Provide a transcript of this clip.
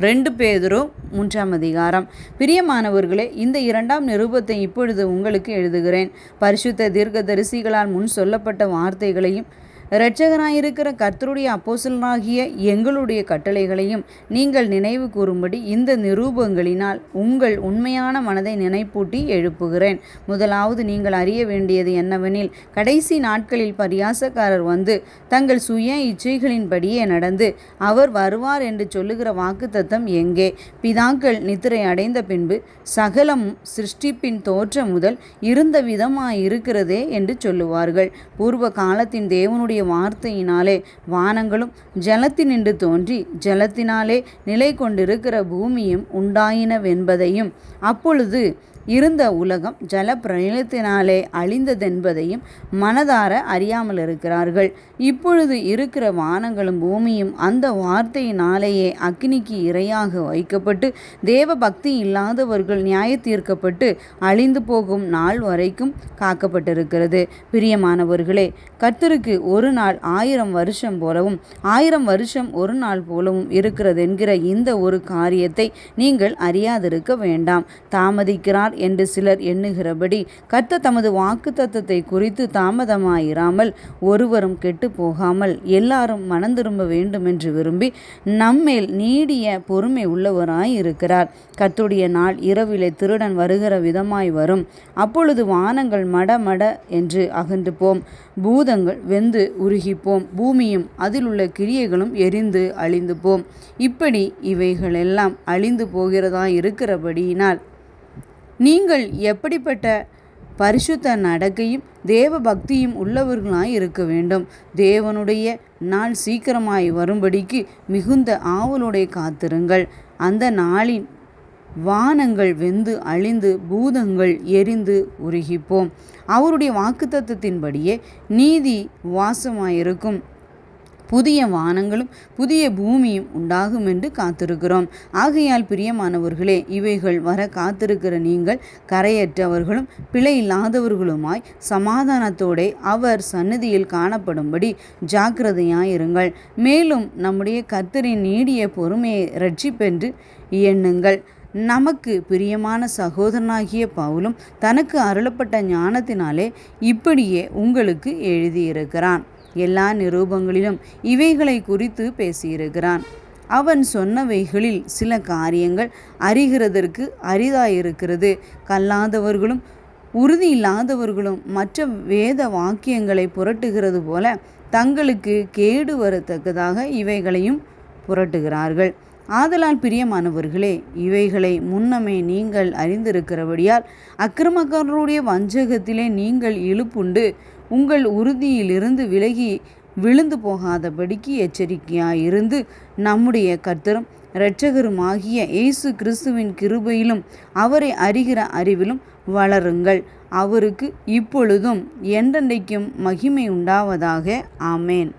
ரெண்டு பேதரும் மூன்றாம் அதிகாரம். பிரியமானவர்களே இந்த இரண்டாம் நிருபத்தை இப்பொழுது உங்களுக்கு எழுதுகிறேன். பரிசுத்த தீர்க்கதரிசிகளால் முன் சொல்லப்பட்ட வார்த்தைகளையும் இரட்சகராயிருக்கிற கர்த்தருடைய அப்போசலனாகிய எங்களுடைய கட்டளைகளையும் நீங்கள் நினைவு கூறும்படி இந்த நிரூபங்களினால் உங்கள் உண்மையான மனதை நினைப்பூட்டி எழுப்புகிறேன். முதலாவது நீங்கள் அறிய வேண்டியது என்னவெனில் கடைசி நாட்களில் பரியாசக்காரர் வந்து தங்கள் சுய இச்சைகளின்படியே நடந்து அவர் வருவார் என்று சொல்லுகிற வாக்குத்தத்தம் எங்கே? பிதாக்கள் நித்திரை அடைந்த பின்பு சகலம் சிருஷ்டிப்பின் தோற்றம் முதல் இருந்த விதமாயிருக்கிறதே என்று சொல்லுவார்கள். பூர்வ காலத்தின் தேவனுடைய வார்த்தையினாலே வானங்களும் ஜலத்தினின்று தோன்றி ஜலத்தினாலே நிலை கொண்டிருக்கிற பூமியும் உண்டாயினவென்பதையும் அப்பொழுது இருந்த உலகம் ஜல பிரளயத்தினாலே அழிந்ததென்பதையும் மனதார அறியாமல் இருக்கிறார்கள் இப்பொழுது இருக்கிற வானங்களும் பூமியும் அந்த வார்த்தையினாலேயே அக்னிக்கு இரையாக வைக்கப்பட்டு தேவ பக்தி இல்லாதவர்கள் நியாய தீர்க்கப்பட்டு அழிந்து போகும் நாள் வரைக்கும் காக்கப்பட்டிருக்கிறது. பிரியமானவர்களே கர்த்தருக்கு ஒரு நாள் ஆயிரம் வருஷம் போலவும் ஆயிரம் வருஷம் ஒரு நாள் போலவும் இருக்கிறது என்கிற இந்த ஒரு காரியத்தை நீங்கள் அறியாதிருக்க வேண்டாம். தாமதிக்கிறார் என்று சிலர் எண்ணுகிறபடி கர்த்த தமது வாக்கு தத்தத்தை குறித்து தாமதமாயிராமல் ஒருவரும் கெட்டு போகாமல் எல்லாரும் மனந்திரும்ப வேண்டும் என்று விரும்பி நம்மேல் நீடிய பொறுமை உள்ளவராய் இருக்கிறார் கத்துடைய நாள் இரவிலே திருடன் வருகிற விதமாய் வரும். அப்பொழுது வானங்கள் மட மட என்று அகன்று போம் பூதங்கள் வெந்து உருகிப்போம். பூமியும் அதில் உள்ள கிரியைகளும் எரிந்து அழிந்து போம் இப்படி இவைகளெல்லாம் அழிந்து போகிறதா இருக்கிறபடியினால் நீங்கள் எப்படிப்பட்ட பரிசுத்த நடக்கையும் தேவ பக்தியும் உள்ளவர்களாய் இருக்க வேண்டும். தேவனுடைய நாள் சீக்கிரமாய் வரும்படிக்கு மிகுந்த ஆவலுடைய காத்திருங்கள். அந்த நாளின் வானங்கள் வெந்து அழிந்து பூதங்கள் எரிந்து உருகிப்போம். அவருடைய வாக்குத்தத்தின்படியே நீதி வாசமாயிருக்கும். புதிய வானங்களும் புதிய பூமியும் உண்டாகும் என்று காத்திருக்கிறோம். ஆகையால் பிரியமானவர்களே இவைகள் வர காத்திருக்கிற நீங்கள் கரையற்றவர்களும் பிழை இல்லாதவர்களுமாய் சமாதானத்தோட அவர் சன்னதியில் காணப்படும்படி ஜாக்கிரதையாயிருங்கள் மேலும் நம்முடைய கத்தரின் நீடிய பொறுமையை ரட்சிப்பென்று எண்ணுங்கள். நமக்கு பிரியமான சகோதரனாகிய பவுலும் தனக்கு அருளப்பட்ட ஞானத்தினாலே இப்படியே உங்களுக்கு எழுதியிருக்கிறான். எல்லா நிரூபங்களிலும் இவைகளை குறித்து பேசியிருக்கிறான். அவன் சொன்னவைகளில் சில காரியங்கள் அறிகிறதற்கு அரிதாயிருக்கிறது. கல்லாதவர்களும் உறுதி இல்லாதவர்களும் மற்ற வேத வாக்கியங்களை புரட்டுகிறது போல தங்களுக்கு கேடு வரத்தக்கதாக இவைகளையும் புரட்டுகிறார்கள். ஆதலால் பிரியமானவர்களே இவைகளை முன்னமே நீங்கள் அறிந்திருக்கிறபடியால் அக்கிரமக்காரருடைய வஞ்சகத்திலே நீங்கள் இழுப்புண்டு உங்கள் உறுதியிலிருந்து விலகி விழுந்து போகாதபடிக்கு எச்சரிக்கையாயிருந்து நம்முடைய கர்த்தரும் இரட்சகருமாகிய இயேசு கிறிஸ்துவின் கிருபையிலும் அவரை அறிகிற அறிவிலும் வளருங்கள். அவருக்கு இப்பொழுதும் என்றென்றைக்கும் மகிமை உண்டாவதாக. ஆமேன்.